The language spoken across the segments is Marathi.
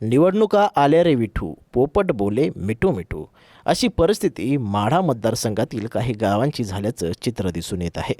निवडणुका आल्या रे विठू. पोपट बोले मिठू मिठू. अशी परिस्थिती माढा मतदारसंघातील काही गावांची झाल्याचं चित्र दिसून येत आहे.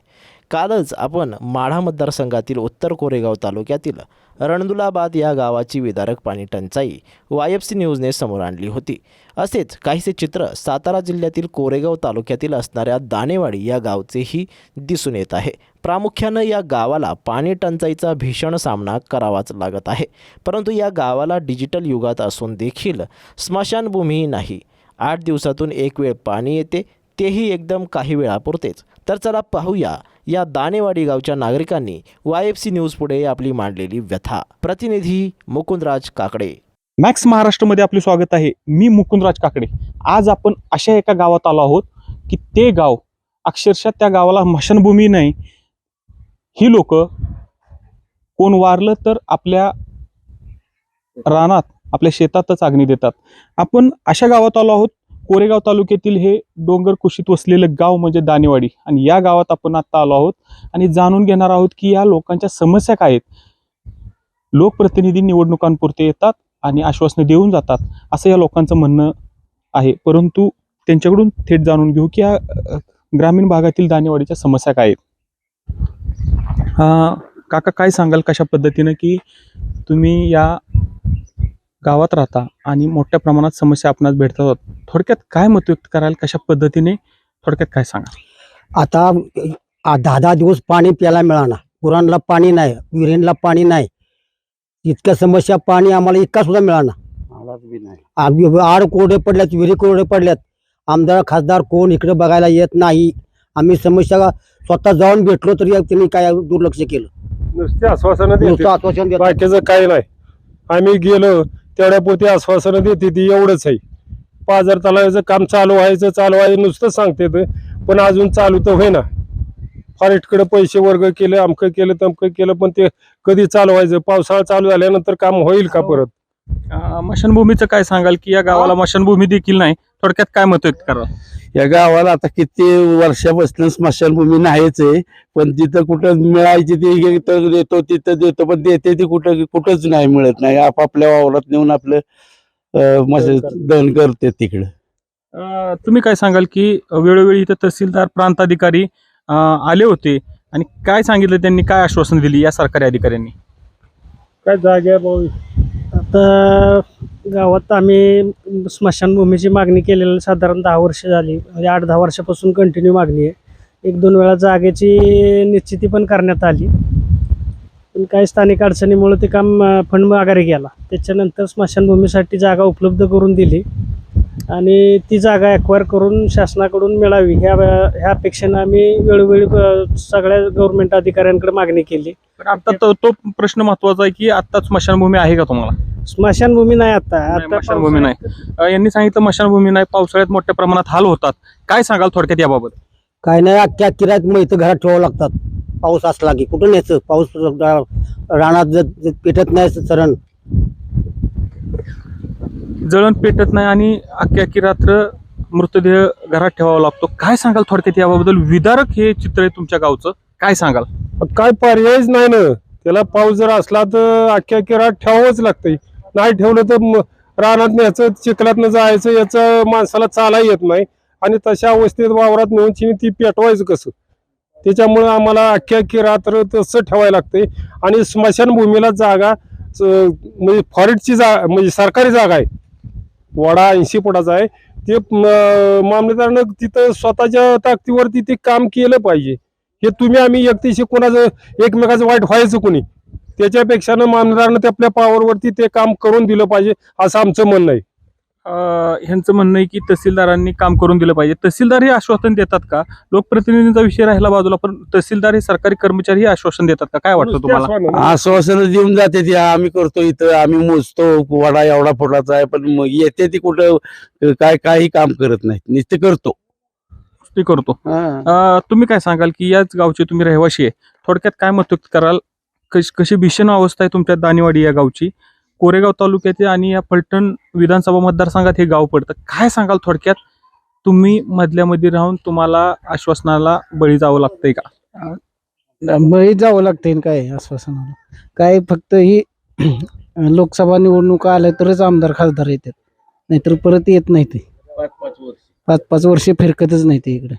कालच आपण माढा मतदारसंघातील उत्तर कोरेगाव तालुक्यातील रणदुलाबाद या गावाची विदारक पाणी टंचाई वाय एफ सी न्यूजने समोर आणली होती. असेच काहीसे चित्र सातारा जिल्ह्यातील कोरेगाव तालुक्यातील असणाऱ्या दाणेवाडी या गावचेही दिसून येत आहे. प्रामुख्यानं या गावाला पाणी टंचाईचा भीषण सामना करावाच लागत आहे. परंतु या गावाला डिजिटल युगात असून देखील स्मशानभूमीही नाही. आठ दिवसातून एक वेळ पाणी येते तेही एकदम काही वेळापुरतेच. तर चला पाहूया या दानेवाडी गावच्या नागरिकांनी वाय एफ सी न्यूज पुढे आपली मांडलेली व्यथा. प्रतिनिधी मुकुंदराज काकडे. मॅक्स महाराष्ट्रामध्ये आपले स्वागत आहे. मी मुकुंदराज काकडे. आज आपण अशा एका गावात आलो आहोत की ते गाव अक्षरशः त्या गावाला मशनभूमी नाही. ही लोक कोण वारलं तर आपल्या रानात आपल्या शेतातच अग्नी देतात. आपण अशा गावात आलो आहोत कोरेगाव तालुक्यातील हे डोंगर कुशीत वसलेलं गाव म्हणजे दानेवाडी आणि या गावात आपण आता आलो आहोत आणि जाणून घेणार आहोत की या लोकांच्या समस्या काय आहेत. लोकप्रतिनिधी निवडणुकांपुरते येतात आणि आश्वासनं देऊन जातात असं या लोकांचं म्हणणं आहे. परंतु त्यांच्याकडून थेट जाणून घेऊ की या ग्रामीण भागातील दानेवाडीच्या समस्या काय आहेत. काका काय सांगाल कशा पद्धतीनं की तुम्ही या गावात राहता आणि मोठ्या प्रमाणात समस्या आपणास भेटतात. थोडक्यात काय मत व्यक्त कराल? कशा पद्धतीने? थोडक्यात काय सांगा आता दहा दहा दिवस पाणी प्यायला मिळाना गुरांना पाणी नाही विहिरींना पाणी नाही. इतक्या समस्या पाणी आम्हाला इतका सुद्धा मिळाना आम्ही आड कोरडे पडल्यात विहिरी कोरडे पडल्यात. आमदार खासदार कोण इकडे बघायला येत नाही. आम्ही समस्या स्वतः जाऊन भेटलो तरी त्यांनी काय दुर्लक्ष केलं. नुसते आश्वासनं आश्वासन. बाकीचं काही नाही. आम्ही गेलो तेवढ्या पोती आश्वासनं देते ती एवढंच आहे. पाजर तलावाचं काम चालू व्हायचं चालू व्हायचं नुसतं सांगते पण अजून चालू तर होईना. फॉरेस्टकडे पैसे वर्ग केले अमकं केलं तमकं केलं पण ते कधी चालू व्हायचं? पावसाळा चालू झाल्यानंतर काम होईल का परत? अ, मशानभूमीचं काय सांगाल की या गावाला मशानभूमी देखील नाही? थोडक्यात काय मत व्यक्त करा या गावाला आता किती वर्षापासून स्मशानभूमी नाहीच आहे. पण तिथं कुठं मिळायची ती इथं देतो तिथं देतो पण देते ती कुठं कुठंच नाही मिळत नाही. आपापल्या वावरात नेऊन आपलं मश- दहन करते. तिकडं. तुम्ही काय सांगाल की वेळोवेळी इथं तहसीलदार प्रांत अधिकारी अ, आले होते? आणि काय सांगितलं त्यांनी? काय आश्वासन दिली या सरकारी अधिकाऱ्यांनी? काय जागे तर आता गावात आम्ही स्मशानभूमीची मागणी केलेली साधारण दहा वर्ष झाली. म्हणजे आठ दहा वर्षापासून कंटिन्यू मागणी आहे. एक दोन वेळा जागेची निश्चिती पण करण्यात आली. पण काही स्थानिक अडचणीमुळे ते काम फंड माघारी गेला. त्याच्यानंतर स्मशानभूमीसाठी जागा उपलब्ध करून दिली. आणि ती जागा ॲक्वायर करून शासनाकडून मिळावी. ह्या ह्या अपेक्षेनं आम्ही वेळोवेळी सगळ्या गव्हर्नमेंट अधिकाऱ्यांकडे मागणी केली. पण आता तो तो प्रश्न महत्त्वाचा आहे की आता स्मशानभूमी आहे का तुम्हाला? स्मशानभूमी नाही आता. नाही, आता स्मशानभूमी नाही. अ, यांनी सांगितलं स्मशानभूमी नाही पावसाळ्यात मोठ्या प्रमाणात हाल होतात. काय सांगाल थोडक्यात याबाबत? काय नाही अख्ख्या किरात मग इथं घरात ठेवावं लागतात. पाऊस असला की कुठं न्यायचं पाऊस रा- रानात पेटत नाही चरण. जळण पेटत नाही आणि अख्खी अख्खी रात्र मृतदेह घरात ठेवावा लागतो. काय सांगाल थोडक्यात याबाबत विदारक हे चित्र आहे तुमच्या गावचं. काय सांगाल? काय पर्यायच नाही ना. त्याला पाऊस जर असला तर अख्ख्या किरात ठेवावंच लागतंय. नाही ठेवलं तर रानात न्यायचं चिखलातनं जायचं याचं माणसाला चाला येत नाही. आणि तशा अवस्थेत वावरात नेऊन चिनी ती पेटवायचं कसं? त्याच्यामुळं आम्हाला अख्खी अख्खी रात्र तसं ठेवायला लागते आणि स्मशानभूमीला जागा म्हणजे फॉरेस्टची जागा म्हणजे सरकारी जागा आहे. वडा ऐंशी फुटाचा आहे. ते मामलेदारानं तिथं स्वतःच्या ताकदीवर तिथे काम केलं पाहिजे. हे तुम्ही आम्ही व्यक्तीशी कोणाचं एकमेकाचं वाईट व्हायचं कोणी? त्याच्यापेक्षा ना मामलेदारानं ते आपल्या पावरवरती ते काम करून दिलं पाहिजे असं आमचं म्हणणं आहे. अं, ह्यांचं म्हणणं आहे की तहसीलदारांनी काम करून दिलं पाहिजे. तहसीलदार हे आश्वासन देतात का? लोकप्रतिनिधींचा विषय राहिला बाजूला पण तहसीलदार हे सरकारी कर्मचारी हे आश्वासन देतात का? काय वाटतं तुम्हाला? आश्वासनं देऊन जाते ती. आम्ही करतो इथं आम्ही मोजतो वडा एवढा फुटाचा आहे पण मग येते ती कुठं काय काही काम करत नाही नुसते करतो. ते करतो. अं, तुम्ही काय सांगाल की याच गावचे तुम्ही रहिवाशी आहे. थोडक्यात काय मत कराल? कशी कशी भीषण अवस्था आहे तुमच्या दानेवाडी या गावची? कोरेगाव तालुक्यातील आणि या फलटण विधानसभा मतदारसंघात हे गाव पडतं. काय सांगाल थोडक्यात? तुम्ही मधल्यामध्ये राहून तुम्हाला आश्वासनाला बळी जावं लागतंय का? बळी जावं लागते काय आश्वासनाला? काय फक्त ही लोकसभा निवडणुका आल्या तरच आमदार खासदार येतात. नाहीतर परत येत नाही ते पाच पाच वर्षे फिरकतच नाही ते इकडे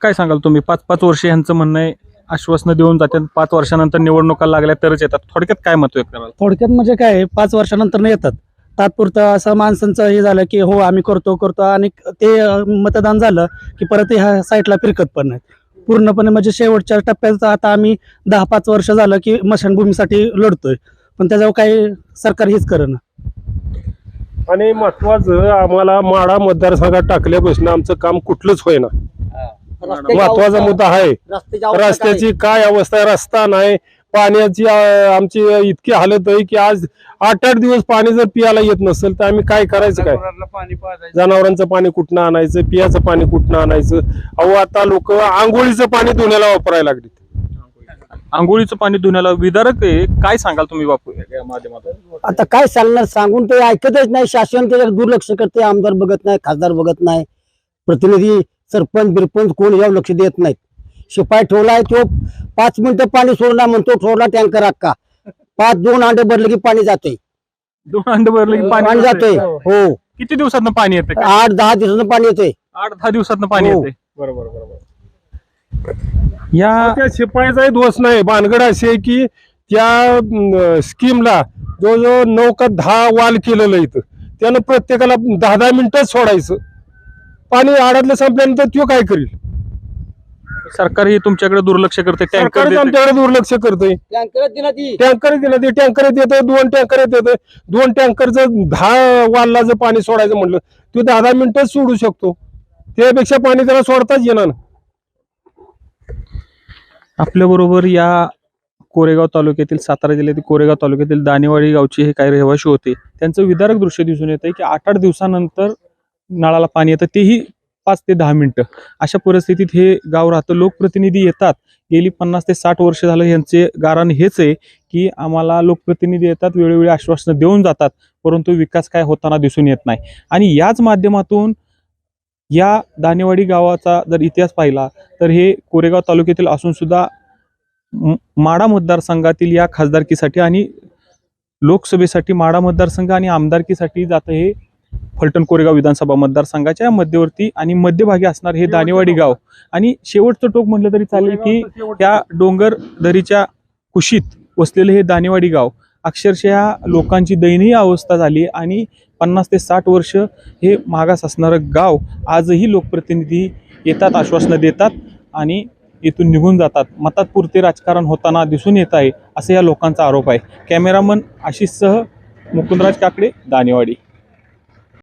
काय सांगाल तुम्ही? पाच पाच वर्ष यांचं म्हणणं आहे आश्वासनं देऊन जातात पाच वर्षानंतर निवडणुका लागल्या तरच येतात. थोडक्यात काय मत व्यक्त कराल? थोडक्यात म्हणजे काय आहे, पाच वर्षानंतर नाही येतात. तात्पुरतं असं माणसांचं हे झालं की हो आम्ही करतो करतो. आणि ते अं, मतदान झालं की परत ते ह्या साईडला फिरकत पण नाहीत. पूर्णपणे म्हणजे शेवटच्या टप्प्यात आता आम्ही दहा पाच वर्ष झालं की मशानभूमीसाठी लढतोय. पण त्याच्यावर काही सरकार हेच करेना आणि महत्वाचं आम्हाला माडा मतदारसंघात टाकल्यापासून आमचं काम कुठलंच होईना. महत्त्वाचा मुद्दा आहे. रस्त्याची काय अवस्था आहे? रस्ता नाही. पाण्याची आमची इतकी हालत आहे की आज आठ आठ दिवस पाणी जर पियाला येत नसेल तर आम्ही काय करायचं काय? जनावरांचं पाणी कुठनं आणायचं? पियाचं पाणी कुठनं आणायचं? अहो आता लोक आंघोळीचं पाणी धुण्याला वापरायला लागली. आंघोळीचं पाणी धुण्याला विदारक आहे. काय सांगाल तुम्ही बापू? आता काय सांगणार? सांगून ते ऐकतच नाही. शासन त्याच्याकडे दुर्लक्ष करते. आमदार बघत नाही खासदार बघत नाही. प्रतिनिधी सरपंच बिरपंच कोण यावर लक्ष देत नाहीत. शिपाई ठेवलाय तो पाच मिनिटं पाणी सोडला म्हणतो ठेवला टँकर अक्का पाच दोन अंडे भरले की पाणी जाते. दोन अंड भरले की पाणी पाणी जाते हो. किती दिवसातनं पाणी येते आठ दहा दिवसानं पाणी येते. आठ दहा दिवसातनं पाणी हो. येते. बरोबर बरोबर. या त्या शिपायाचाही दोष नाही. भानगड अशी आहे की त्या स्कीमला जवळजवळ नऊ का दहा वाल केलेलं इथं त्यानं प्रत्येकाला दहा दहा मिनिटच सोडायचं. पाणी आडातलं संपल्यानंतर तो काय करील? सरकार हे तुमच्याकडे दुर्लक्ष करते टँकर सरकारच देते. आमच्याकडे दुर्लक्ष करतंय टँकर दिला ती. टँकर दिलं ते टँकर येते दोन टँकर येते दोन टँकरचं दहा वालला जर पाणी सोडायचं म्हटलं तो दहा दहा मिनिटच सोडू शकतो. त्यापेक्षा पाणी त्याला सोडताच येणार नाही. आपल्या बरोबर या कोरेगाव तालुक्यातील सातारा जिल्ह्यातील कोरेगाव तालुक्यातील दानेवाडी गावचे हे काही रहिवाशी होते. त्यांचं विदारक दृश्य दिसून येत आहे की आठ आठ दिवसानंतर नळाला पाणी येतं तेही पाच ते दहा मिनटं. अशा परिस्थितीत हे गाव राहतं. लोकप्रतिनिधी येतात. गेली पन्नास ते साठ वर्ष झालं यांचे गारण हेच आहे की आम्हाला लोकप्रतिनिधी येतात वेळोवेळी आश्वासनं देऊन जातात परंतु विकास काय होताना दिसून येत नाही. आणि याच माध्यमातून या दानेवाडी गावाचा जर इतिहास पाहिला तर हे कोरेगाव तालुक्यातील असूनसुद्धा माडा मतदारसंघातील या खासदारकीसाठी आणि लोकसभेसाठी माडा मतदारसंघ आणि आमदारकीसाठी जातं हे फलटण कोरेगाव विधानसभा मतदारसंघाच्या मध्यवर्ती आणि मध्यभागी असणार हे दानेवाडी गाव. आणि शेवटचं टोक म्हटलं तरी चालेल की त्या डोंगर दरीच्या कुशीत वसलेलं हे दानेवाडी गाव. अक्षरशः लोकांची दयनीय अवस्था झाली आणि पन्नास ते साठ वर्ष हे मागास असणारं गाव आजही लोकप्रतिनिधी येतात आश्वासनं देतात आणि इथून निघून जातात. मतात पुरते राजकारण होताना दिसून येत आहे असं या लोकांचा आरोप आहे. कॅमेरामन आशिषसह मुकुंदराज काकडे दानेवाडी